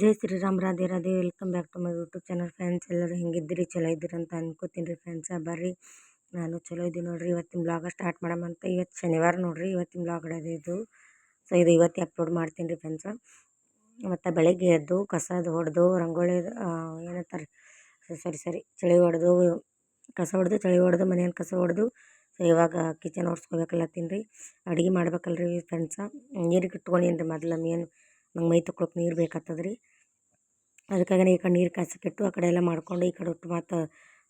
Jai Shriram, Radhe Radhe. Welcome back to my YouTube channel friends ಎಲ್ಲರೂ ಹೆಂಗಿದ್ದೀರಿ? ಚಲೋ ಇದ್ದೀರಿ ಅಂತ ಅನ್ಕೋತೀನಿ ರೀ ಫ್ರೆಂಡ್ಸ ಬರ್ರಿ. ನಾನು ಚಲೋ ಇದ್ದೀನಿ ನೋಡ್ರಿ. ಇವತ್ತಿನ ಬ್ಲಾಗ ಸ್ಟಾರ್ಟ್ ಮಾಡಮಂತ ಇವತ್ತು ಶನಿವಾರ ನೋಡ್ರಿ. ಇವತ್ತಿನ ಬ್ಲಾಗ್ ಇದು. ಸೊ ಇದು ಇವತ್ತು ಅಪ್ಲೋಡ್ ಮಾಡ್ತೀನಿ ರೀ ಫ್ರೆಂಡ್ಸ ಮತ್ತು ಬೆಳಗ್ಗೆ ಎದ್ದು ಕಸದ ಹೊಡೆದು ರಂಗೋಳಿ ಏನಂತಾರೆ ಸರಿ ಸರಿ ಚಳಿ ಹೊಡೆದು, ಕಸ ಹೊಡೆದು, ಚಳಿ ಹೊಡೆದು ಮನೆಯನ್ನು ಕಸ ಹೊಡೆದು ಸೊ ಇವಾಗ ಕಿಚನ್ ಓಡಿಸ್ಕೋಬೇಕಲ್ಲ ತಿನ್ರಿ. ಅಡುಗೆ ಮಾಡ್ಬೇಕಲ್ರಿ ಫ್ರೆಂಡ್ಸ ನೀರಿಗೆ ಇಟ್ಕೊಂಡೇನು ರೀ ಮೊದ್ಲು ಮೇನ್ ನಂಗೆ ಮೈ ತೊಕೊಳಕ್ಕೆ ನೀರು ಬೇಕಾಗ್ತದೆ ರೀ. ಅದಕ್ಕಾಗಿ ಈ ಕಡೆ ನೀರು ಕಾಸಕ್ಕಿಟ್ಟು ಆ ಕಡೆ ಎಲ್ಲ ಮಾಡ್ಕೊಂಡು ಈ ಕಡೆ ಒಟ್ಟು ಮತ್ತು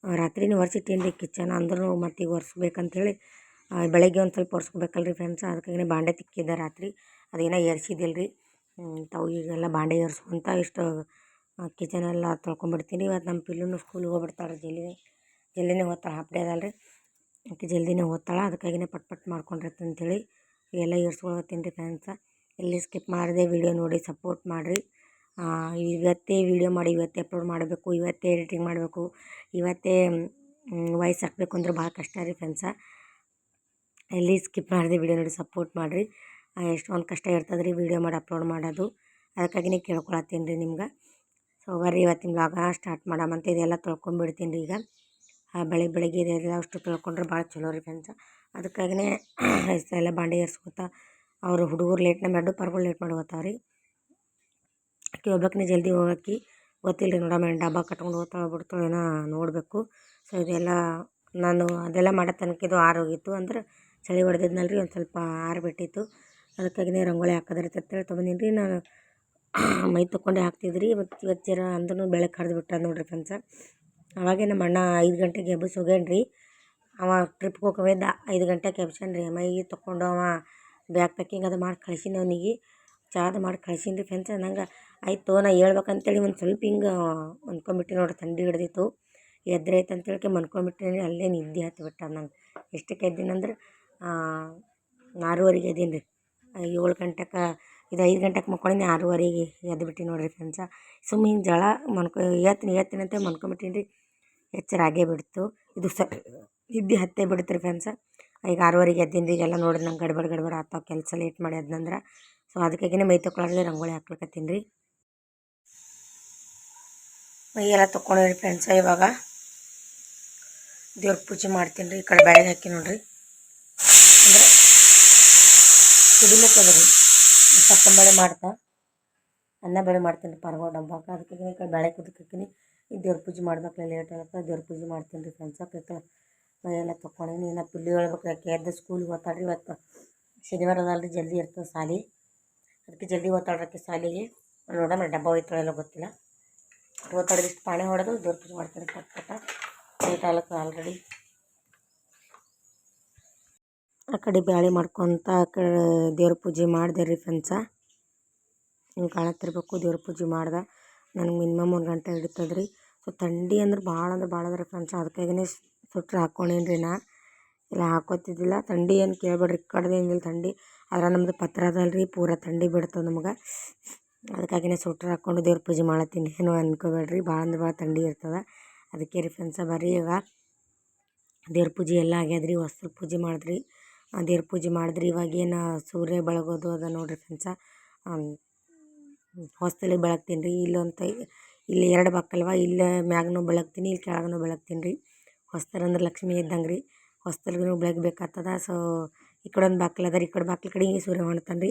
ರಾತ್ರಿನೇ ಒರೆಸಿಟ್ಟೇನು ರೀ ಕಿಚನ್ ಅಂದ್ರೂ ಮತ್ತು ಈಗ ಒರೆಸ್ಬೇಕಂತೇಳಿ ಬೆಳಗ್ಗೆ ಒಂದು ಸ್ವಲ್ಪ ಒರೆಸ್ಕೋಬೇಕಲ್ಲ ರೀ ಫ್ರೆಂಡ್ಸ್ ಅದಕ್ಕಾಗಿ ಬಾಂಡೆ ತಿಕ್ಕಿದ್ದೆ ರಾತ್ರಿ. ಅದೇನೋ ಏರ್ಸಿದ್ದಿಲ್ಲ ರೀ. ತಾವು ಈಗೆಲ್ಲ ಬಾಂಡೆ ಏರ್ಸ್ಕೊಂತ ಇಷ್ಟು ಕಿಚನ್ ಎಲ್ಲ ತೊಳ್ಕೊಂಬಿಡ್ತೀನಿ. ಇವತ್ತು ನಮ್ಮ ಪಿಲ್ಲುನು ಸ್ಕೂಲಿಗೆ ಹೋಗ್ಬಿಡ್ತಾಳೆ ಜಲ್ದಿ ಜಲ್ದಿನೇ. ಹೋಗ್ತಾಳೆ ಹಾಫ್ ಡೇ ಅದಲ್ಲ ರೀ ಆಕೆ ಜಲ್ದಿನೇ ಓದ್ತಾಳೆ. ಅದಕ್ಕಾಗಿನೇ ಪಟ್ ಪಟ್ ಮಾಡ್ಕೊಂಡಿರ್ತೀನಿ ಅಂತೇಳಿ. ಎಲ್ಲ ಏರ್ಸ್ಕೊಳತ್ತೀನಿ ರೀ ಫ್ರೆಂಡ್ಸ ಎಲ್ಲಿ ಸ್ಕಿಪ್ ಮಾಡದೆ ವಿಡಿಯೋ ನೋಡಿ ಸಪೋರ್ಟ್ ಮಾಡಿರಿ. ಇವತ್ತೇ ವಿಡಿಯೋ ಮಾಡಿ, ಇವತ್ತೇ ಅಪ್ಲೋಡ್ ಮಾಡಬೇಕು, ಇವತ್ತೇ ಎಡಿಟಿಂಗ್ ಮಾಡಬೇಕು, ಇವತ್ತೇ ವಾಯ್ಸ್ ಹಾಕಬೇಕು ಅಂದ್ರೆ ಭಾಳ ಕಷ್ಟ ರೀ ಫ್ರೆಂಡ್ಸ. ಎಲ್ಲಿ ಸ್ಕಿಪ್ ಮಾಡಿದೆ ವಿಡಿಯೋ ನೋಡಿ ಸಪೋರ್ಟ್ ಮಾಡಿರಿ. ಎಷ್ಟೊಂದು ಕಷ್ಟ ಇರ್ತದೆ ರೀ ವಿಡಿಯೋ ಮಾಡಿ, ಅಪ್ಲೋಡ್ ಮಾಡೋದು. ಅದಕ್ಕಾಗಿನೇ ಕೇಳ್ಕೊಳತ್ತೀನಿ ರೀ ನಿಮ್ಗೆ. ಸೊ ಬರ್ರಿ ಇವತ್ತಿನ ಬ್ಲಾಗ ಸ್ಟಾರ್ಟ್ ಮಾಡಮಂತ ಇದೆಲ್ಲ ತೊಳ್ಕೊಂಬಿಡ್ತೀನಿ ರೀ ಈಗ. ಬೆಳಗ್ಗೆ ಬೆಳಗ್ಗೆ ಇದೆಲ್ಲ ಅಷ್ಟು ತೊಳ್ಕೊಂಡ್ರೆ ಭಾಳ ಚಲೋ ರೀ ಫ್ರೆಂಡ್ಸ. ಅದಕ್ಕಾಗಿನೇ, ಎಲ್ಲ ಬಾಂಡೆ ಏರ್ಸ್ಕೊತಾ ಅವರು ಹುಡುಗರು ಲೇಟ್ನ ಮ್ಯಾಡು ಪರ್ಗಳು ಲೇಟ್ ಮಾಡಿ ಹೋಗ್ತಾವೆ ರೀ. ಆಕೆ ಒಬ್ಬಾಕಿನೇ ಜಲ್ದಿ ಹೋಗಾಕಿ ಗೊತ್ತಿಲ್ಲ ರೀ ನೋಡಮ್ಮ ಡಬ್ಬ ಕಟ್ಕೊಂಡು ಹೋಗ್ತಾಳೆ ಬಿಡ್ತಾಳೆ ಏನೋ ನೋಡಬೇಕು. ಸೊ ಇದೆಲ್ಲ ನಾನು ಅದೆಲ್ಲ ಮಾಡೋ ತನಕ ಇದು ಆರೋಗಿತ್ತು ಅಂದ್ರೆ ಚಳಿ ಹೊಡೆದಿದ್ನಲ್ಲ ರೀ ಒಂದು ಸ್ವಲ್ಪ ಆರಿಬಿಟ್ಟಿತ್ತು ಅದಕ್ಕಾಗಿನೇ ರಂಗೋಲಿ ಹಾಕೋದಿರ್ತೇಳಿ ತೊಗೊಂಡಿನಿ ರೀ. ನಾನು ಮೈ ತೊಗೊಂಡೆ ಹಾಕ್ತಿದ್ರಿ. ಮತ್ತು ಇವತ್ತು ಜರ ಅಂದ್ರೂ ಬೆಳೆ ಹರಿದು ಬಿಟ್ಟ ನೋಡ್ರಿ ಫ್ರೆಂಡ್ಸ. ಅವಾಗೇ ನಮ್ಮ ಅಣ್ಣ ಐದು ಗಂಟೆಗೆ ಎಬ್ಬಿಸಿ ಹೋಗ್ಯಾನ್ರಿ ಅವ ಟ್ರಿಪ್ಗೆ ಹೋಗೋವಿದ್ದ ಐದು ಗಂಟೆಗೆ ಎಬ್ಸ್ಯಾನ್ರಿ. ಮೈ ತೊಗೊಂಡು ಅವ ಬ್ಯಾಗ್ ಪ್ಯಾಕಿಂಗ್ ಅದು ಮಾಡಿ ಕಳ್ಸೀನಿ ಅವನಿಗೆ. ಚಾದು ಮಾಡಿ ಕಳ್ಸೀನಿ ರೀ ಫ್ರೆಂಡ್ಸ್. ನಂಗೆ ಆಯಿತು ನಾ ಹೇಳ್ಬೇಕಂತೇಳಿ ಒಂದು ಸ್ವಲ್ಪ ಹಿಂಗೆ ಅಂದ್ಕೊಂಬಿಟ್ಟೆ ನೋಡಿರಿ ಥಂಡಿ ಹಿಡ್ದಿತ್ತು. ಎದ್ರೆ ಆಯ್ತು ಅಂತೇಳ್ಕೆ ಮನ್ಕೊಂಬಿಟ್ಟೇನಿ. ಅಲ್ಲೇ ನಿದ್ದೆ ಹತ್ತು ಬಿಟ್ಟದ ನಂಗೆ. ಎಷ್ಟಕ್ಕೆ ಎದ್ದೀನಿ ಅಂದ್ರೆ ಆರೂವರೆಗೆ ಎದ್ದೀನಿ ರೀ ಏಳು ಗಂಟೆಗೆ ಇದು ಐದು ಗಂಟೆಗೆ ಮಕ್ಕೊಂಡಿನಿ ಆರೂವರೆಗೆ ಎದ್ದು ಬಿಟ್ಟು ನೋಡಿರಿ ಫ್ರೆಂಡ್ಸ. ಸುಮ್ಮನೆ ಹಿಂಗೆ ಜಳ ಮನ್ಕೊ ಎತ್ತಿನ ಎತ್ತಿನ ಅಂತ ಮನ್ಕೊಂಬಿಟ್ಟೀನಿ ರೀ ಎಚ್ಚರ ಆಗೇ ಬಿಡ್ತು. ಇದು ಸ, ನಿದ್ದೆ ಹತ್ತೇ ಬಿಡ್ತು ರೀ ಫ್ರೆಂಡ್ಸ. ಈಗ ಆರೂವರೆಗೆ ಈಗೆಲ್ಲ ಎಲ್ಲ ನೋಡಿ ನಂಗೆ ಗಡ್ಬಡ್ ಗಡ್ಬಡ್ ಆಗ್ತಾವ ಕೆಲಸ ಲೇಟ್ ಮಾಡಿ ಅದ್ನಂದ್ರೆ ಸೊ ಅದಕ್ಕಾಗಿನೇ ಮೈ ತೊಗೊಳಾರ್ದೆ ರಂಗೋಲಿ ಹಾಕ್ಲಿಕ್ಕತ್ತೀನಿ ರೀ. ಮೈಯೆಲ್ಲ ತೊಗೊಂಡಿರಿ ಫ್ರೆಂಡ್ಸ ಇವಾಗ ದೇವ್ರ ಪೂಜೆ ಮಾಡ್ತೀನಿ ರೀ, ಈ ಕಡೆ ಬ್ಯಾಳಿಗೆ ಹಾಕಿ ನೋಡ್ರಿ. ಅಂದರೆ ಕುಡಿಲಿಕ್ಕೆ ರೀ, ಸಪ್ಪನ ಬೇಳೆ ಮಾಡ್ತಾ. ಅನ್ನ ಬೇಳೆ ಮಾಡ್ತೀನಿ ರೀ ಡಬ್ಬಾಕ ಅದಕ್ಕಾಗಿ ಈ ಕಡೆ ಬೇಳೆ ಕುದಕ್ಕೆ ಈ ದೇವ್ರ ಪೂಜೆ ಮಾಡ್ಬೇಕಲ್ಲ ಲೇಟ್ ಆಗತ್ತೆ, ದೇವ್ರ ಪೂಜೆ ಮಾಡ್ತೀನಿ ರೀ ಫ್ರೆಂಡ್ಸ ಮೈಯೆಲ್ಲ ತೊಗೊಂಡೀನಿ ಇನ್ನು ಪಿಲ್ಲಿ ಹೇಳ್ಬೇಕು ಯಾಕೆ? ಎದ್ದು ಸ್ಕೂಲಿಗೆ ಓದ್ತಾಳ್ರಿ ಇವತ್ತು. ಶನಿವಾರ ಅದಲ್ಲ ರೀ ಜಲ್ದಿ ಇರ್ತದೆ ಸಾಲಿ ಅದಕ್ಕೆ ಜಲ್ದಿ ಓದ್ತಾಳ್ರಕ್ಕೆ ಶಾಲೆಗೆ. ನೋಡೋಣ ಡಬ್ಬ ಒಯ್ತಾಳೆಲ್ಲ ಗೊತ್ತಿಲ್ಲ. ಓದ್ತಾಳೆ ಇಷ್ಟು ಪಾಣಿ ಹೊಡೆದು ದೇವ್ರ ಪೂಜೆ ಮಾಡ್ತಾರೆ ಪಟ್ ಪಟ ಲೇಟ್ ಆಲ್ರೆಡಿ ಆ ಕಡೆ ಬ್ಯಾಳಿ ಮಾಡ್ಕೊತ ಆ ಕಡೆ ದೇವ್ರ ಪೂಜೆ ಮಾಡಿದೆ ರೀ ಫ್ರೆಂಡ್ಸ ನೀವು ಕಾಣತ್ತಿರ್ಬೇಕು ದೇವ್ರ ಪೂಜೆ ಮಾಡ್ದೆ. ನನಗೆ ಮಿನಿಮಮ್ ಒಂದು ಗಂಟೆ ಹಿಡಿತದ್ರಿ. ಸೊ, ಥಂಡಿ ಅಂದ್ರೆ ಭಾಳ ಅಂದ್ರೆ ಭಾಳ ಅದ್ರಿ ಫ್ರೆಂಡ್ಸ್ ಅದಕ್ಕಾಗಿನೇ ಸ್ವೆಟ್ರ್ ಹಾಕ್ಕೊಂಡೇನಿ ರೀ ನಾ. ಇಲ್ಲ ಹಾಕೋತಿದ್ದಿಲ್ಲ. ಥಂಡಿ ಏನು ಕೇಳಬೇಡ್ರಿ. ಕಡ್ದೇನಿಲ್ಲ ಥಂಡಿ. ಆದ್ರೆ ನಮ್ಮದು ಪತ್ರ ಅದಲ್ಲ ರೀ ಪೂರ ಥಂಡಿ ಬಿಡ್ತದೆ ನಮ್ಗೆ. ಅದಕ್ಕಾಗಿನೇ ಸ್ವೆಟ್ರ್ ಹಾಕ್ಕೊಂಡು ದೇವ್ರ ಪೂಜೆ ಮಾಡತ್ತೀನಿ. ಏನು ಅನ್ಕೋಬೇಡ್ರಿ. ಭಾಳ ಅಂದ್ರೆ ಭಾಳ ಥಂಡಿ ಇರ್ತದೆ. ಅದಕ್ಕೆ ರೀ ಫ್ರೆಂಡ್ಸ ಬರ್ರಿ ಈಗ ದೇವ್ರ ಪೂಜೆ ಎಲ್ಲ ಆಗ್ಯಾದ್ರಿ. ವಸ್ತ್ರ ಪೂಜೆ ಮಾಡಿದ್ರಿ. ದೇವ್ರ ಪೂಜೆ ಮಾಡಿದ್ರಿ. ಇವಾಗೇನು ಸೂರ್ಯ ಬೆಳಗೋದು ಅದ ನೋಡಿರಿ ಫ್ರೆಂಡ್ಸ ಹೊಸ್ತಲ್ಲಿ ಬೆಳಗ್ತೀನಿ ರೀ. ಇಲ್ಲೊಂತ ಇಲ್ಲಿ ಎರಡು ಬಕ್ಕಲ್ವ. ಇಲ್ಲೇ ಮ್ಯಾಗನೂ ಬೆಳಗ್ತೀನಿ. ಇಲ್ಲಿ ಕೆಳಗೂ ಬೆಳಗ್ತೀನಿ ರೀ. ಹೊಸ್ತರು ಅಂದ್ರೆ ಲಕ್ಷ್ಮಿ ಇದ್ದಂಗೆ ರೀ. ಹೊಸ್ತಲ್ಗೂ ಬೆಳಗ್ಬೇಕಾಗ್ತದ ಸೊ ಈ ಕಡೆ ಒಂದು ಬಾಗ್ಲು ಅದ ರೀ. ಈ ಕಡೆ ಬಾಕ್ಲ ಕಡೆ ಸೂರ್ಯ ಹೊಣ್ತಾನೆ ರೀ.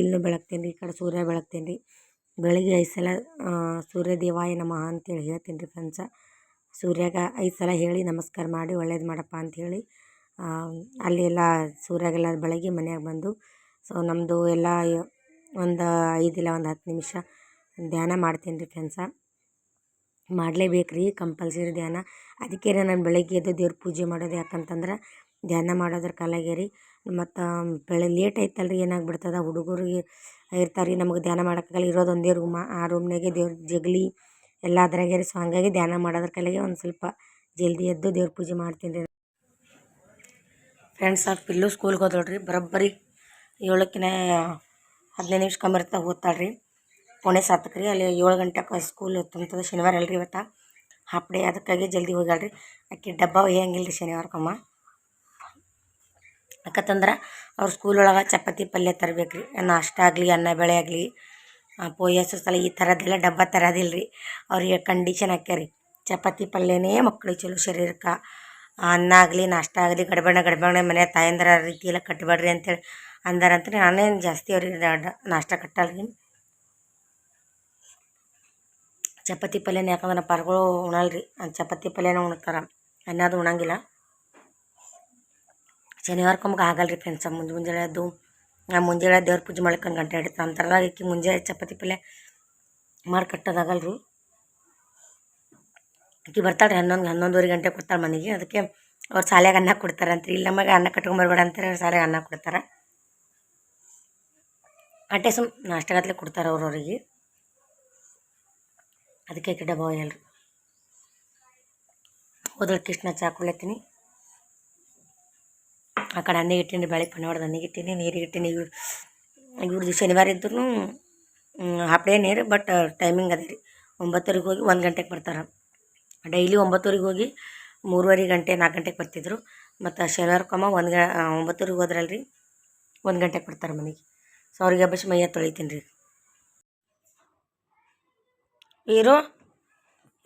ಇಲ್ಲೂ ಬೆಳಗ್ತೀನಿ ರೀ. ಈ ಕಡೆ ಸೂರ್ಯ ಬೆಳಗ್ತೀನಿ ರೀ. ಬೆಳಗ್ಗೆ ಐದು ಸಲ ಸೂರ್ಯ ದೇವಾಯ ನಮಃ ಅಂತೇಳಿ ಹೇಳ್ತೀನಿ ರೀ ಫ್ರೆಂಡ್ಸ ಸೂರ್ಯಾಗ ಐದು ಸಲ ಹೇಳಿ ನಮಸ್ಕಾರ ಮಾಡಿ, ಒಳ್ಳೇದು ಮಾಡಪ್ಪ ಅಂಥೇಳಿ ಅಲ್ಲಿ ಎಲ್ಲ ಸೂರ್ಯಾಗೆಲ್ಲ ಬೆಳಗ್ಗೆ ಮನ್ಯಾಗ ಬಂದು ಸೊ ನಮ್ಮದು ಎಲ್ಲ ಒಂದು ಐದಿಲ್ಲ ಒಂದು ಹತ್ತು ನಿಮಿಷ ಧ್ಯಾನ ಮಾಡ್ತೀನಿ ರೀ ಫ್ರೆಂಡ್ಸ ಮಾಡಲೇಬೇಕು ರೀ ಕಂಪಲ್ಸರಿ ಧ್ಯಾನ. ಅದಕ್ಕೆ ರೀ ನಾನು ಬೆಳಗ್ಗೆ ಎದ್ದು ದೇವ್ರ ಪೂಜೆ ಮಾಡೋದು ಯಾಕಂತಂದ್ರೆ ಧ್ಯಾನ ಮಾಡೋದ್ರ ಕಾಲಾಗೆ ರೀ. ಮತ್ತು ಬೆಳೆ ಲೇಟ್ ಆಯ್ತಲ್ಲ ರೀ ಏನಾಗ್ಬಿಡ್ತದೆ ಹುಡುಗರಿಗೆ ಇರ್ತಾರೆ ರೀ ನಮಗೆ ಧ್ಯಾನ ಮಾಡೋಕ್ಕಾಗಲ್ಲ ಇರೋದು ಒಂದೇ ರೂಮ. ಆ ರೂಮ್ನಾಗೆ ದೇವ್ರ ಜಗಲಿ ಎಲ್ಲ ಅದ್ರಾಗೆ ರೀ. ಸೊ ಧ್ಯಾನ ಮಾಡೋದ್ರ ಕಾಲಾಗೆ ಒಂದು ಸ್ವಲ್ಪ ಜಲ್ದಿ ಎದ್ದು ದೇವ್ರ ಪೂಜೆ ಮಾಡ್ತೀನಿ ರೀ. ಫ್ರೆಂಡ್ಸ್ ಆ ಪಿಲ್ಲು ಸ್ಕೂಲ್ಗೆ ಹೋದೋಳ್ರಿ ಬರೋಬ್ಬರಿ ಏಳಕ್ಕಿನ ಹದಿನೈದು ನಿಮಿಷ ಕಮ್ಮಿರ್ತಾ ಓದ್ತಾಳೆ ರೀ ಪೋಣೆ ಸಾತಕ್ಕೆ ರೀ ಅಲ್ಲಿ ಏಳು ಗಂಟೆಗೆ ಸ್ಕೂಲ್ ತುಂಬ್ತದೆ ಶನಿವಾರ ಅಲ್ರಿ ಇವತ್ತು. ಹಾಫ್ ಡೇ ಅದಕ್ಕಾಗಿ ಜಲ್ದಿ ಹೋಗ್ಯಾಳ್ರಿ. ಆಕೆ ಡಬ್ಬ ಒಯ್ಯಂಗಿಲ್ಲ ರೀ ಶನಿವಾರಕ್ಕಮ್ಮ ಯಾಕಂತಂದ್ರೆ ಅವ್ರ ಸ್ಕೂಲ್ ಒಳಗೆ ಚಪಾತಿ, ಪಲ್ಯ ತರಬೇಕ್ರಿ. ರೀ ನಾಷ್ಟ ಆಗಲಿ, ಅನ್ನ ಬೇಳೆ ಆಗಲಿ ಸಲ ಈ ಥರದ್ದೆಲ್ಲ ಡಬ್ಬ ತರೋದಿಲ್ಲ ರೀ ಅವ್ರಿಗೆ ಕಂಡೀಷನ್ ಹಾಕ್ಯಾರಿ. ಚಪಾತಿ, ಪಲ್ಯನೇ ಮಕ್ಳಿಗೆ ಚಲೋ ಶರೀರಕ್ಕೆ. ಅನ್ನ ಆಗಲಿ, ನಾಷ್ಟ ಆಗಲಿ, ಗಡಬಣ್ಣ, ಗಡ್ಬಣ್ಣ, ಮನೆ ತಾಯಂದ್ರ ರೀತಿ ಎಲ್ಲ ಕಟ್ಟಬೇಡ್ರಿ ಅಂತೇಳಿ ಅಂದಾರಂತ ನಾನೇನು ಜಾಸ್ತಿ ಅವ್ರಿಗೆ ನಾಷ್ಟ ಕಟ್ಟಲ್ಲ ರೀ ಚಪಾತಿ ಪಲ್ಯನೇ ಯಾಕಂದ್ರೆ ನಮ್ಮ ಉಣಲ್ರಿ. ಚಪಾತಿ ಪಲ್ಯನೇ ಉಣ್ತಾರೆ. ಅನ್ನೋದು ಉಣಂಗಿಲ್ಲ. ಶನಿವಾರಕ್ಕೊಮ್ಗೆ ಆಗಲ್ಲ ರೀ ಫ್ರೆಂಡ್ಸ್ ಮುಂಜೆ ಮುಂಜಾನೆ ಎದ್ದು ಮುಂಜಾನೆ ದೇವ್ರ ಪೂಜೆ ಮಾಡ್ಕೊಂಡು ಗಂಟೆ ಹಿಡಿತಾರೆ ಅಂತಾರಲ್ಲ ಈಕಿ ಮುಂಜಾನೆ ಚಪಾತಿ ಪಲ್ಯ ಮಾಡಿ ಕಟ್ಟೋದಾಗಲ್ಲ ರೀ ಆಕಿ ಬರ್ತಾಳೆ ರೀ ಹನ್ನೊಂದು, ಹನ್ನೊಂದುವರೆ ಗಂಟೆ ಕೊಡ್ತಾಳೆ ಮನೆಗೆ. ಅದಕ್ಕೆ ಅವ್ರು ಶಾಲೆಗೆ ಅನ್ನ ಕೊಡ್ತಾರಂತ್ರಿ. ಇಲ್ಲಿ ನಮಗೆ ಅನ್ನ ಕಟ್ಕೊಂಬರ್ಬೇಡ ಅಂತಾರೆ ಶಾಲೆಗೆ ಅನ್ನ ಕೊಡ್ತಾರೆ. ಅಟ್ಟೆ ಸುಮ್ ನಾಷ್ಟಗತ್ಲೆ ಕೊಡ್ತಾರೆ ಅವ್ರು ಅವ್ರಿಗೆ. ಅದಕ್ಕೆ ಗಿಡ ಬಾಯಲ್ ರೀ ಹೋದ್ರೆ ಕೃಷ್ಣ ಚಾ ಕುಡ್ಲತ್ತೀನಿ. ಆ ಕಡೆ ಅನ್ನಿಗೆ ಇಟ್ಟೀನಿ ಬೆಳೆ ಪನ್ನ ಹೊಡೆದು ಅನ್ನಿಗೆ ಇಟ್ಟೀನಿ ನೀರಿಗೆ ಇಟ್ಟೀನಿ ಇವ್ರು ಇವ್ರದ್ದು ಶನಿವಾರ ಇದ್ರೂ ಹಾಫ್ ನೀರು ಬಟ್ ಟೈಮಿಂಗ್ ಅದೇ ರೀ. ಒಂಬತ್ತುವರೆಗೆ ಹೋಗಿ ಒಂದು ಗಂಟೆಗೆ ಬರ್ತಾರೆ. ಡೈಲಿ ಒಂಬತ್ತುವರೆಗೆ ಹೋಗಿ ಮೂರುವರೆ ಗಂಟೆ, ನಾಲ್ಕು ಗಂಟೆಗೆ ಬರ್ತಿದ್ರು. ಮತ್ತು ಶನಿವಾರಕ್ಕೊಮ್ಮ ಒಂದು ಗ ಒಂಬತ್ತುವರೆಗೆ ಹೋದ್ರಲ್ಲ ರೀ ಒಂದು ಗಂಟೆಗೆ ಬರ್ತಾರೆ ಮನೆಗೆ. ಸೊ ಅವ್ರಿಗೆ ಹಬ್ಬಸ್ ಮೈಯ ತೊಳಿತೀನಿ ರೀ. ವೀರು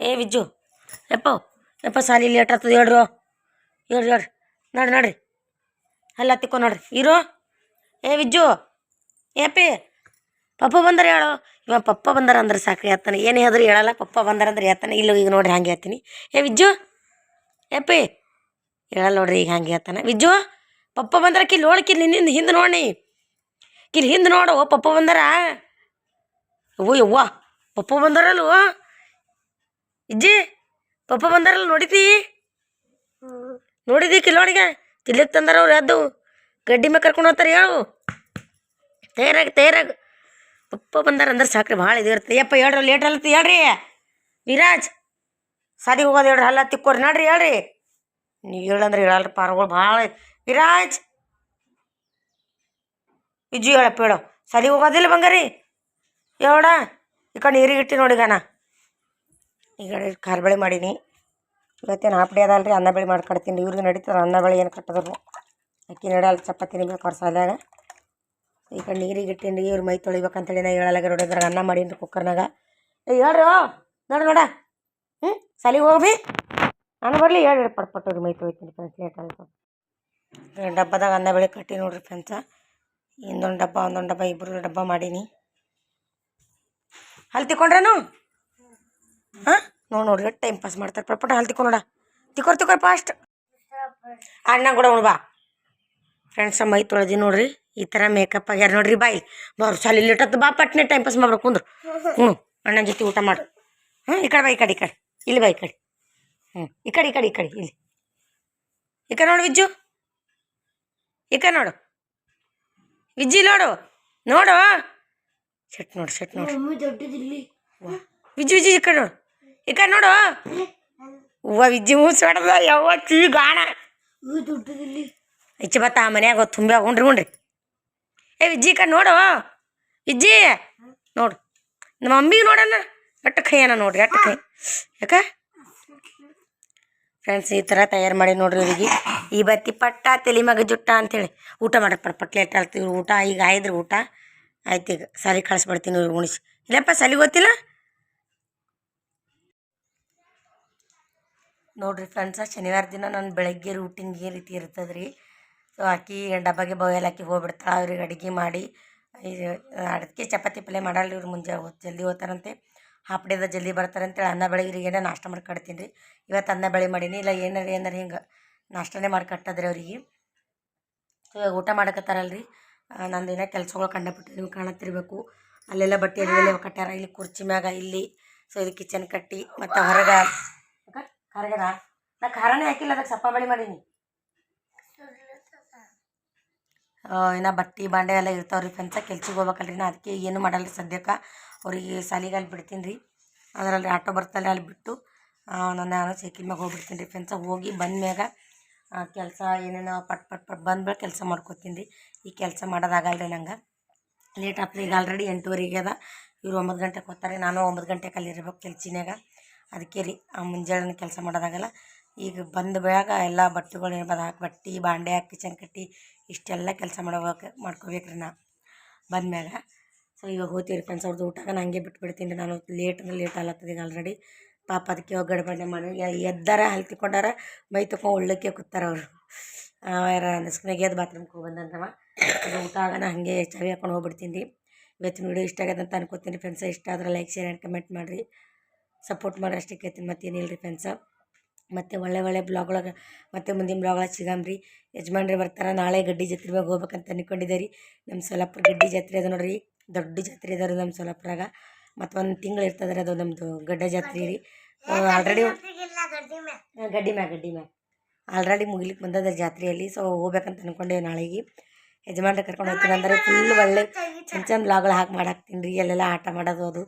ಏ ವಿಜ್ಜು ಯಪ್ಪ ಯಪ್ಪ ಸಾಲಿ ಲೇಟ್ ಆಗ್ತದೆ ಹೇಳ್ರು. ಹೇಳ್ರಿ ಹೇಳ್ರಿ. ನೋಡ್ರಿ ನೋಡ್ರಿ. ಅಲ್ಲ ತಿಕ್ಕೋ ನೋಡ್ರಿ. ಇರು. ಏ ವಿಜ್ಜು, ಏಪಿ, ಪಪ್ಪ ಬಂದರೆ ಹೇಳು. ಇವ ಪಪ್ಪ ಬಂದಾರ ಅಂದ್ರೆ ಸಾಕು, ಹೇಳ್ತಾನೆ. ಏನು ಹೇಳಿದ್ರು ಹೇಳಲ್ಲ, ಪಪ್ಪ ಬಂದಾರ ಅಂದ್ರೆ ಹೇಳ್ತಾನೆ. ಇಲ್ಲ ಈಗ ನೋಡ್ರಿ ಹಂಗೆ ಹೇಳ್ತೀನಿ. ಏ ವಿಜ್ಜು, ಏಪಿ, ಹೇಳಲ್ಲ ನೋಡ್ರಿ ಈಗ ಹಂಗೆ ಹೇಳ್ತಾನೆ. ವಿಜ್ಜು, ಪಪ್ಪ ಬಂದ್ರೆ ಕಿಲ್ ನೋಡಿ, ಕಿಲ್ ನಿನ್ನಿಂದ ಹಿಂದೆ ನೋಡಿ ಕಿಲ್ ಹಿಂದೆ ನೋಡು, ಪಪ್ಪ ಬಂದಾರ. ಓ ಯವ್ವ. ಪಪ್ಪ ಬಂದಾರಲ್ವ? ಇಜ್ಜಿ, ಪಪ್ಪ ಬಂದಾರಲ್ಲ ನೋಡಿದಿ ನೋಡಿದಿ ಕಿಲೋಡಿಗೆ ತಿರ್ಲಿಕ್ಕೆ ತಂದಾರ ಅವ್ರು ಎದ್ದು ಗಡ್ಡಿ ಮೇಲೆ ಕರ್ಕೊಂಡು ಹೋಗ್ತಾರೆ ಹೇಳು. ತಯಾರಾಗ ತಯಾರಾಗ. ಪಪ್ಪ ಬಂದಾರ ಅಂದ್ರೆ ಸಾಕ್ರಿ, ಭಾಳ ಇದು ಇರುತ್ತೆ ಯಪ್ಪ, ಹೇಳ್ರಿ ಲೇಟ್ ಅಲ್ಲತ್ತಿ ಹೇಳ್ರಿ. ವಿರಾಜ್ ಸಾರಿ ಹೋಗೋದು ಹೇಳ್ರಿ, ಅಲ್ಲ ತಿಕ್ಕೋರಿ ನೋಡ್ರಿ, ಹೇಳ್ರಿ. ನೀ ಹೇಳಂದ್ರೆ ಹೇಳಲ್ರಿ, ಪಾರ್ಗಳು ಭಾಳ ವಿರಾಜ್! ಇಜ್ಜಿ ಹೇಳಪ್ಪ, ಹೇಳು. ಸರಿ ಹೋಗೋದಿಲ್ಲ ಬಂಗಾರಿ. ಹೇಳ ಈ ಕಡೆ ನೀರಿಗೆ ಇಟ್ಟು ನೋಡಿ ಈಗ ಕಡೆ ಖಾರ ಬೇಳೆ ಮಾಡೀನಿ. ಇವತ್ತೇನು ಹಾಫ್ ಡೇ ಅದಲ್ಲ ಅನ್ನ ಬೇಳೆ ಮಾಡ್ಕೊಡ್ತೀನಿ. ಇವ್ರಿಗೆ ನಡೀತದೆ, ಅನ್ನ ಬೇಳೆ ಏನು ಕಟ್ಟದ್ರು ಅಕ್ಕಿ ನಡಲ್ಲ ಚಪಾತಿ ನಿಮ್ಗೆ ಕೊರ್ಸಾದಾಗ ಈ ಕಡೆ ನೀರಿಗೆ ಇಟ್ಟೀನಿ ಇವ್ರು ಮೈ ತೊಳಿಬೇಕಂತೇಳಿ ನಾ ಹೇಳಲ್ಲ ನೋಡಿದ್ರೆ ಅನ್ನ ಮಾಡೀನಿ ಕುಕ್ಕರ್ನಾಗ. ಏ, ಹೇಳ್ರಿ ನೋಡ ನೋಡ. ಹ್ಞೂ ಸಲಿಗೆ ಹೋಗ್ಬಿ. ನಾನು ಬರಲಿ ಹೇಳಿ ಪಟ್ ಪಟ್ಟು ಮೈ ತೊಳಿತೀನಿ ಫ್ರೆಂಡ್ಸ್ ಲೇಟ್ ಡಬ್ಬದಾಗ ಅನ್ನ ಬೆಳೆ ಕಟ್ಟಿ ನೋಡ್ರಿ ಫ್ರೆಂಡ್ಸ ಇನ್ನೊಂದು ಡಬ್ಬ, ಒಂದೊಂದು ಡಬ್ಬ ಇಬ್ಬರು ಡಬ್ಬ ಮಾಡೀನಿ. ಅಲ್ಲಿ ತಿಕ್ಕೊಂಡ್ರೇನು ಹಾಂ? ನೋಡಿ ನೋಡ್ರಿ ಟೈಮ್ ಪಾಸ್ ಮಾಡ್ತಾರೆ. ಪಟ್ ಪಟ್ ಅಲ್ಲಿ ತಿಕ್ಕೊಂಡ ತಿಕ್ಕೋರ್ ತಿಕ್ಕೋರ್ ಫಾಸ್ಟ್ ಅಣ್ಣ ಕೂಡ ಉಣ್ ಬಾ. ಫ್ರೆಂಡ್ಸ್ ಮೈ ತೊಳೆದಿ ನೋಡ್ರಿ. ಈ ಥರ ಮೇಕಪ್ ಆಗ್ಯಾರ ನೋಡ್ರಿ ಬಾಯಿ. ಬರ್ ಸಾಲಿ ಲೇಟತ್ತು ಬಾ ಪಟ್ನೆ ಟೈಮ್ ಪಾಸ್ ಮಾಡ್ಬೇಕು ಕುಂದ್ರು. ಹ್ಞೂ ಅಣ್ಣನ ಜೊತೆ ಊಟ ಮಾಡು. ಹ್ಞೂ, ಈ ಕಡೆ ಬಾ, ಈ ಕಡೆ ಈ ಕಡೆ. ಇಲ್ಲಿ ಬಾ, ಈ ಕಡೆ. ಹ್ಞೂ, ಈ ಕಡೆ ಈ ಕಡೆ ಈ ಕಡೆ, ಇಲ್ಲಿ. ಈ ಕಡೆ ನೋಡು ವಿಜ್ಜು. ಈ ಕಡೆ ನೋಡು. ವಿಜ್ಜಿ ನೋಡು. ನೋಡು. ಶೆಟ್ ನೋಡು ಶಟ್ ನೋಡು. ವಿಜಿ ವಿಜಿ ಇಕ್ಕ ಈ ಕಡೆ ನೋಡು. ಕಡೆ ನೋಡು. ಹೂವ ವಿಜ್ಜಿ ಮೂಸ್ ಹೊಡೆದ ಯಾವ ಚೀ ಗಾಣ. ಹೆಚ್ಚು ಬತ್ತ ಆ ಮನ್ಯಾಗ ತುಂಬ ಉಂಡ್ರಿ ಉಂಡ್ರಿ. ಏ ವಿಜ್ಜಿ ಈ ಕಡೆ ನೋಡು. ವಿಜ್ಜಿ ನೋಡು. ನಮ್ಮ ಮಮ್ಮಿಗೆ ನೋಡಣ್ಣ. ಎಟ್ಟು ಕೈಯನ ನೋಡ್ರಿ ಎಟ್ಟು ಕೈ. ಯಾಕ? ಫ್ರೆಂಡ್ಸ್ ಈ ಥರ ತಯಾರು ಮಾಡಿ ನೋಡ್ರಿ ಇವ್ರಿಗೆ ಈ ಬತ್ತಿ ಪಟ್ಟ ತಲೆ ಮಗ ಜುಟ್ಟ ಅಂತೇಳಿ. ಊಟ ಮಾಡಕ್ಕೆ ಪಟ್ ಪಟ್ ಲೇಟ್ ಊಟ. ಈಗ ಆಯ್ದ್ರಿ ಊಟ. ಆಯ್ತು ಈಗ ಸಾಲಿ ಕಳಿಸ್ಬಿಡ್ತೀನಿ ಇವ್ರಿಗೆ ಉಣಿಸಿ. ಇಲ್ಲಪ್ಪ, ಸಲಿ ಗೊತ್ತಿಲ್ಲ? ನೋಡ್ರಿ ಫ್ರೆಂಡ್ಸ ಶನಿವಾರ ದಿನ ನಾನು ಬೆಳಗ್ಗೆ ರೂಟಿನ್ ಈ ರೀತಿ ಇರ್ತದೆ ರೀ ಸೊ ಆಕಿ ಡಬ್ಬಗೆ ಬೊಯ್ಯಲ್ ಹಾಕಿ ಹೋಗ್ಬಿಡ್ತಾಳೆ ಅವ್ರಿಗೆ ಅಡುಗೆ ಮಾಡಿ ಅದಕ್ಕೆ ಚಪಾತಿ ಪಲ್ಯ ಮಾಡಲ್ಲ ಇವ್ರು ಮುಂಜಾನೆ ಹೊತ್ತು ಜಲ್ದಿ ಹೋಗ್ತಾರಂತೆ. ಹಾಫ್ ಡೇದ ಜಲ್ದಿ ಬರ್ತಾರಂತೇಳಿ ಅನ್ನ ಬೆಳಗ್ಗೆ ಏನೋ ನಾಷ್ಟ ಮಾಡಿ ಕಟ್ತೀನಿ ರೀ. ಇವತ್ತು ಅನ್ನ ಬೆಳೆ ಮಾಡೀನಿ, ಇಲ್ಲ ಏನಾರ ಏನಾರ ಹಿಂಗೆ ನಾಷ್ಟನೇ ಮಾಡಿ ಕಟ್ಟದ್ರಿ ಅವ್ರಿಗೆ. ಸೊ ಊಟ ಮಾಡಕತ್ತಾರಲ್ಲ ನಂದು ಏನೋ ಕೆಲ್ಸಗಳು ಕಂಡಬಿಟ್ಟು ನಿಮ್ಗೆ ಕಾಣತ್ತಿರ್ಬೇಕು. ಅಲ್ಲೆಲ್ಲ ಬಟ್ಟೆ ಅಲ್ಲೆಲ್ಲ ಕಟ್ಟಾರ ಇಲ್ಲಿ ಕುರ್ಚಿ ಮ್ಯಾಗ, ಇಲ್ಲಿ. ಸೊ ಇದು ಕಿಚನ್ ಕಟ್ಟಿ, ಮತ್ತು ಹೊರಗೆ ಖಾರಗದ ನಾ ಖಾರನೇ ಹಾಕಿಲ್ಲ, ಅದಕ್ಕೆ ಸಪ್ಪ ಬಳಿ ಮಾಡೀನಿ. ಇನ್ನು ಬಟ್ಟೆ, ಬಾಂಡೆ ಎಲ್ಲ ಇರ್ತಾವ್ರಿ ಫ್ರೆಂಡ್ಸ ಕೆಲ್ಸಕ್ಕೆ ಹೋಗ್ಬೇಕಲ್ರಿ, ನಾ ಅದಕ್ಕೆ ಏನು ಮಾಡಲ್ಲ ಸದ್ಯಕ್ಕೆ. ಅವ್ರಿಗೆ ಸಾಲಿಗೆ ಅಲ್ಲಿ ಬಿಡ್ತೀನಿ ರೀ ಅದರಲ್ಲಿ ಆಟೋ ಬರ್ತಲ್ಲ ಅಲ್ಲಿ ಬಿಟ್ಟು ನಾನು ಸೈಕಲ್ ಮ್ಯಾಗ ಹೋಗ್ಬಿಡ್ತೀನಿ ರೀ ಫ್ರೆಂಡ್ಸ ಹೋಗಿ ಬಂದ ಮ್ಯಾಗ ಕೆಲಸ ಏನೇನೋ ಪಟ್ ಪಟ್ ಪಟ್ ಬಂದ್ಮೇಲೆ ಕೆಲಸ ಮಾಡ್ಕೊತೀನಿ ಈ ಕೆಲಸ ಮಾಡೋದಾಗಲ್ರಿ ನಂಗೆ. ಲೇಟ್ ಆಗ್ತದೆ ಈಗ ಆಲ್ರೆಡಿ ಎಂಟೂವರೆಗೆ ಅದ. ಇವ್ರು ಒಂಬತ್ತು ಗಂಟೆಗೆ ಹೋಗ್ತಾರೆ. ನಾನು ಒಂಬತ್ತು ಗಂಟೆಗೆ ಅಲ್ಲಿ ಇರ್ಬೇಕು ಕೆಲ್ಸಿನಾಗ ಅದಕ್ಕೆ ರೀ ಆ ಮುಂಜಾನೆ ಕೆಲಸ ಮಾಡೋದಾಗಲ್ಲ ಈಗ ಬಂದ ಬೇಗ ಎಲ್ಲ ಬಟ್ಟೆಗಳು ಏನು ಹಾಕಿ ಬಟ್ಟೆ, ಬಾಂಡೆ ಹಾಕಿ, ಚಂಕಟ್ಟಿ ಕಟ್ಟಿ ಇಷ್ಟೆಲ್ಲ ಕೆಲಸ ಮಾಡ್ಬೇಕು, ಮಾಡ್ಕೋಬೇಕು ರೀ ನಾ. ಬಂದ್ಮ್ಯಾಗ. ಸೊ ಇವಾಗ ಹೋಗ್ತೀವಿ ಫ್ರೆಂಡ್ಸ್ ಅವ್ರದ್ದು ಊಟಾಗ ನಾನು ಹಂಗೆ ಬಿಟ್ಬಿಡ್ತೀನಿ ನಾನು. ಲೇಟ್ ಅಂದ್ರೆ ಲೇಟ್ ಆಗ್ಲತ್ತದ ಈಗ ಆಲ್ರೆಡಿ ಪಾಪ ಅದಕ್ಕೆ ಗಡ್ಬಡಿ ಮಾಡಿ ಎದ್ದಾರ ಹಲ್ ತಿಕ್ಕೊಂಡಾರ ಮೈ ತೊಕೊಂಡು ಉಳ್ಳಕ್ಕೆ ಕೂತಾರ ಅವರು. ನಸ್ಕನಾಗ ಎದ್ದು ಬಾತ್ರೂಮ್ಗೆ ಹೋಗಿ ಬಂದಂತವ ಊಟ ಆಗೋಣ ಹಾಗೆ ಚಾವಿ ಹಾಕೊಂಡು ಹೋಗ್ಬಿಡ್ತೀನಿ ಇವತ್ತಿನ ವೀಡಿಯೋ ಇಷ್ಟ ಆಗ್ಯದ ಅಂತ ಅನ್ಕೋತೀನಿ ಫ್ರೆಂಡ್ಸ. ಇಷ್ಟ ಆದ್ರೆ ಲೈಕ್, ಶೇರ್ ಆ್ಯಂಡ್ ಕಮೆಂಟ್ ಮಾಡಿರಿ. ಸಪೋರ್ಟ್ ಮಾಡಿ ಅಷ್ಟೇ ಕೇಳ್ತೀನಿ. ಮತ್ತೇನಿಲ್ಲರಿ ಫ್ರೆಂಡ್ಸ. ಮತ್ತು ಒಳ್ಳೆ ಒಳ್ಳೆ ಬ್ಲಾಗ್ಳೊಳಗೆ ಮತ್ತೆ ಮುಂದಿನ ಬ್ಲಾಗ್ಳಾಗ ಸಿಗಮ್ರಿ ಯಜಮಾನ್ರಿ ಬರ್ತಾರೆ, ನಾಳೆ ಗಡ್ಡಿ ಜಾತ್ರೆ ಮ್ಯಾಗ ಹೋಗ್ಬೇಕಂತ ಅನ್ಕೊಂಡಿದ್ದೆ ರೀ. ನಮ್ಮ ಸೋಲಾಪುರ ಗಡ್ಡಿ ಜಾತ್ರೆ ಅದ ನೋಡ್ರಿ. ದೊಡ್ಡ ಜಾತ್ರೆ ಅದ ನಮ್ಮ ಸೊಲ್ಲಾಪುರಾಗ. ಮತ್ತು ಒಂದು ತಿಂಗಳು ಇರ್ತದೆ ರೀ ಅದು ನಮ್ಮದು ಗಡ್ಡ ಜಾತ್ರೆ ರೀ. ಆಲ್ರೆಡಿ ಗಡ್ಡಿ ಮ್ಯಾಗ ಗಡ್ಡಿ ಮ್ಯಾಗ ಆಲ್ರೆಡಿ ಮುಗಿಲಿಕ್ಕೆ ಬಂದದ ಜಾತ್ರೆಯಲ್ಲಿ ಸೊ ಹೋಗ್ಬೇಕಂತ ಅನ್ಕೊಂಡೆ ನಾಳೆಗೆ. ಯಜಮಾನ್ರೆ ಕರ್ಕೊಂಡು ಹೋಗ್ತೀನಿ ಅಂದರೆ ಫುಲ್ ಒಳ್ಳೆ ಚಂದ ಚಂದ ಬ್ಲಾಗ್ಗಳು ಹಾಕಿ ಮಾಡಾಕ್ತೀನಿ ರೀ ಅಲ್ಲೆಲ್ಲ ಆಟ ಮಾಡೋದು ಅದು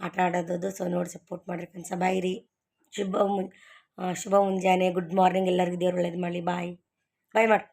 ಆಟ ಆಡೋದು ಅದು ಸೊ ನೋಡಿ ಸಪೋರ್ಟ್ ಮಾಡಿರಿ ಫ್ರೆಂಡ್ಸ ಬಾಯ್ ರೀ. ಶುಭ ಮುಂ ಶುಭ ಮುಂಜಾನೆ ಗುಡ್ ಮಾರ್ನಿಂಗ್ ಎಲ್ಲರಿಗೂ ದೇವ್ರು ಒಳ್ಳೇದು ಮಾಡಲಿ ಬಾಯ್ ಬಾಯ್ ಮಾಡಿ.